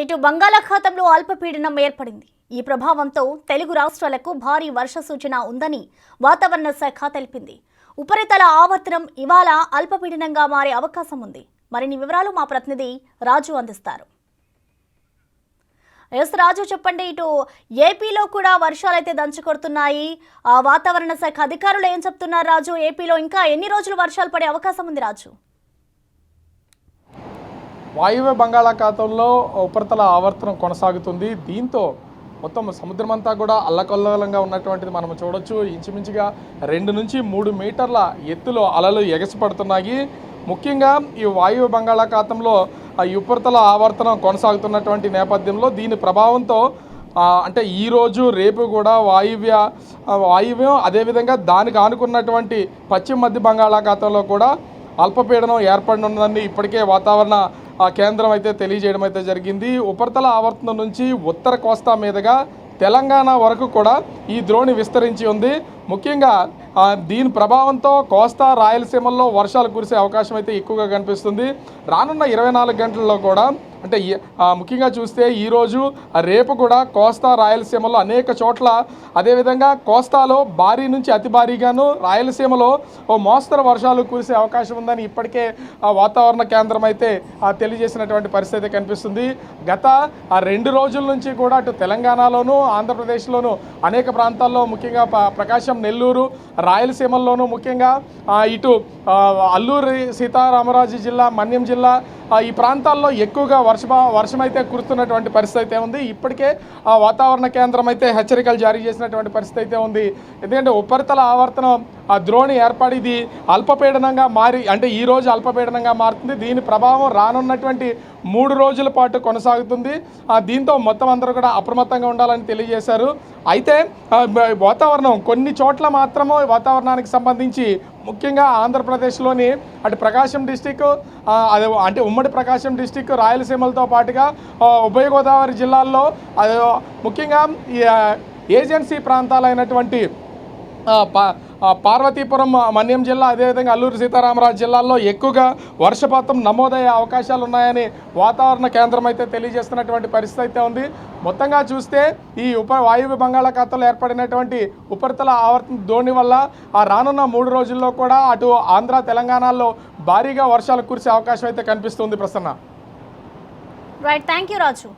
ఇటు బంగాళాఖాతంలో అల్పపీడనం ఏర్పడింది. ఈ ప్రభావంతో తెలుగు రాష్ట్రాలకు భారీ వర్ష సూచన ఉందని వాతావరణ శాఖ తెలిపింది. ఉపరితల ఆవర్తనం ఇవాళ అల్పపీడనంగా మారే అవకాశం ఉంది. మరిన్ని వివరాలు మా ప్రతినిధి రాజు అందిస్తారు. ఎస్ రాజు చెప్పండి ఇటు ఏపీలో కూడా వర్షాలు అయితే దంచుకొడుతున్నాయి వాతావరణ శాఖ అధికారులు ఏం చెప్తున్నారు రాజు? ఏపీలో ఇంకా ఎన్ని రోజులు వర్షాలు పడే అవకాశం ఉంది రాజు? వాయువ్య బంగాళాఖాతంలో ఉపరితల ఆవర్తనం కొనసాగుతుంది. దీంతో మొత్తం సముద్రమంతా కూడా అల్లకల్లోలంగా ఉన్నటువంటిది మనం చూడొచ్చు. ఇంచుమించుగా రెండు నుంచి మూడు మీటర్ల ఎత్తులో అలలు ఎగసిపడుతున్నాయి. ముఖ్యంగా ఈ వాయువ్య బంగాళాఖాతంలో ఈ ఉపరితల ఆవర్తనం కొనసాగుతున్నటువంటి నేపథ్యంలో దీని ప్రభావంతో అంటే ఈరోజు రేపు కూడా వాయువ్య వాయువ్యం అదేవిధంగా దానికి ఆనుకున్నటువంటి పశ్చిమ మధ్య బంగాళాఖాతంలో కూడా అల్పపీడనం ఏర్పడనుందని ఇప్పటికే వాతావరణ ఆ, కేంద్రం అయితే తెలియజేయడం అయితే జరిగింది. ఉపరితల ఆవర్తనం నుంచి ఉత్తర కోస్తా మీదుగా తెలంగాణ వరకు కూడా ఈ ద్రోణి విస్తరించి ఉంది. ముఖ్యంగా దీని ప్రభావంతో కోస్తా రాయలసీమల్లో వర్షాలు కురిసే అవకాశం అయితే ఎక్కువగా కనిపిస్తుంది. రానున్న ఇరవై నాలుగు గంటల్లో కూడా అంటే ముఖ్యంగా చూస్తే ఈరోజు రేపు కూడా కోస్తా రాయలసీమలో అనేక చోట్ల అదేవిధంగా కోస్తాలో భారీ నుంచి అతి భారీగాను రాయలసీమలో ఓ మోస్తరు వర్షాలు కురిసే అవకాశం ఉందని ఇప్పటికే ఆ వాతావరణ కేంద్రం అయితే తెలియజేసినటువంటి పరిస్థితి కనిపిస్తుంది. గత రెండు రోజుల నుంచి కూడా అటు తెలంగాణలోనూ ఆంధ్రప్రదేశ్లోనూ అనేక ప్రాంతాల్లో ముఖ్యంగా ప్రకాశం నెల్లూరు రాయలసీమల్లోనూ ముఖ్యంగా ఇటు అల్లూరి సీతారామరాజు జిల్లా మన్యం జిల్లా ఈ ప్రాంతాల్లో ఎక్కువగా వర్షం అయితే కురుస్తున్నటువంటి పరిస్థితి అయితే ఉంది. ఇప్పటికే ఆ వాతావరణ కేంద్రం అయితే హెచ్చరికలు జారీ చేసినటువంటి పరిస్థితి అయితే ఉంది. ఎందుకంటే ఉపరితల ఆవర్తనం ఆ ద్రోణి ఏర్పడిది అల్పపీడనంగా మారి అంటే ఈ రోజు అల్పపీడనంగా మారుతుంది. దీని ప్రభావం రానున్నటువంటి మూడు రోజుల పాటు కొనసాగుతుంది. దీంతో మొత్తం అందరూ కూడా అప్రమత్తంగా ఉండాలని తెలియజేశారు. అయితే వాతావరణం కొన్ని చోట్ల మాత్రము వాతావరణానికి సంబంధించి ముఖ్యంగా ఆంధ్రప్రదేశ్లోని అటు ప్రకాశం డిస్టిక్ అదే అంటే ఉమ్మడి ప్రకాశం డిస్టిక్ రాయలసీమలతో పాటుగా ఉభయ గోదావరి జిల్లాల్లో అదే ముఖ్యంగా ఏజెన్సీ ప్రాంతాలైనటువంటి పార్వతీపురం మన్యం జిల్లా అదేవిధంగా అల్లూరు సీతారామరాజు జిల్లాల్లో ఎక్కువగా వర్షపాతం నమోదయ్యే అవకాశాలు ఉన్నాయని వాతావరణ కేంద్రం అయితే తెలియజేస్తున్నటువంటి పరిస్థితి అయితే ఉంది. మొత్తంగా చూస్తే ఈ ఉప వాయువ్య బంగాళాఖాతంలో ఏర్పడినటువంటి ఉపరితల ఆవర్తన ధోని వల్ల ఆ రానున్న మూడు రోజుల్లో కూడా అటు ఆంధ్ర తెలంగాణలో భారీగా వర్షాలు కురిసే అవకాశం అయితే కనిపిస్తుంది Prasanna. Right thank you Raju